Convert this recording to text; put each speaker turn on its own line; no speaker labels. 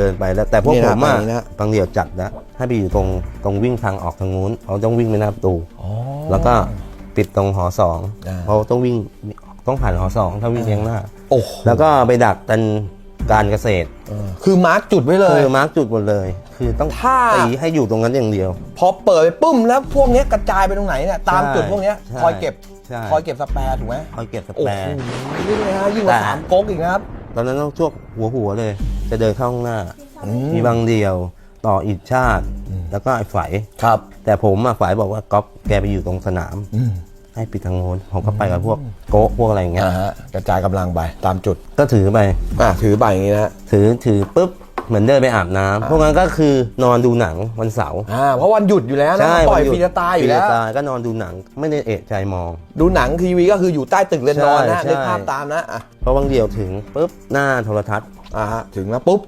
เดินไปแล้วแต่พวก
นี่
ผ
นะ
มอะ
ไปนี่นะ
บางเดียวจัดแล้วให้ไปอยู่ตรงตรงวิ่งทางออกทางนู้นเขาต้องวิ่งไปหน้าประตู
อ๋อ
แล้วก็ปิดตรงหอสอง
อ่า
เพราะต้องวิ่งต้องผ่านหอสองถ้าวิ่งเลี้ยงหน้า
โอ้โห
แล้วก็ไปดักกันการเกษตร
เออคือมาร์กจุดไว้เลย
คือมาร์กจุดหมดเลย คือต้อง
ถ้า
ตีให้อยู่ตรงนั้นอย่างเดียว
พอเปิดไปปุ้มแล้วพวกเนี้ยกระจายไปตรงไหนเนี่ยตาม
ใช่
จุดพวกเนี้ย
ใช่
คอยเก็บ
ใช่
คอยเก็บสแปร์ถูกไหม
คอยเก็บส
โอ้
แป
โห
ร์
นี่เลยฮะยิ่งกว่า
แต่
สามก๊กอีกนะครับ
ตอนนั้นต้องช่วงหัวหัวๆเลย จะเดินเข้าข้างหน้า
อืม
มีบางเดียวต่ออิฐชาติ แล้วก็ไอ้ไฝ
ครับ
แต่ผมอะฝ่ายบอกว่าก๊อฟแกไปอยู่ตรงสนาม
อืม
ให้ปิดทางโน้นผมก็ไปกับพวกโก๊ะพวกอะไรอย่างเงี้ย
อ่าฮะกระจายกำลังไปตามจุด
ก็ถือไป
อ่าถือใบอย่างนี้นะฮะ
ถือถือปุ๊บ เหมือนเดินไปอาบน้ำพวกนั้นก็คือนอนดูหนังวันเสาร์
อ่าเพราะวันหยุดอยู่แล้วนะปล่อย
วันห
ฟรีสไตล์อยู่แล้ว
ฟรีสไตล์ก็นอนดูหนังไม่ได้เอะใจมอง
ดูหนังทีวีก็คืออยู่ใต้ตึกเรือนนอนนะ
ใช่
นึก
ใช่
ภาพตามนะอะ
เพราะบางเดียวถึงปุ๊บหน้าโทรทัศน์
อ่าฮะถึงแล้วปุ๊บ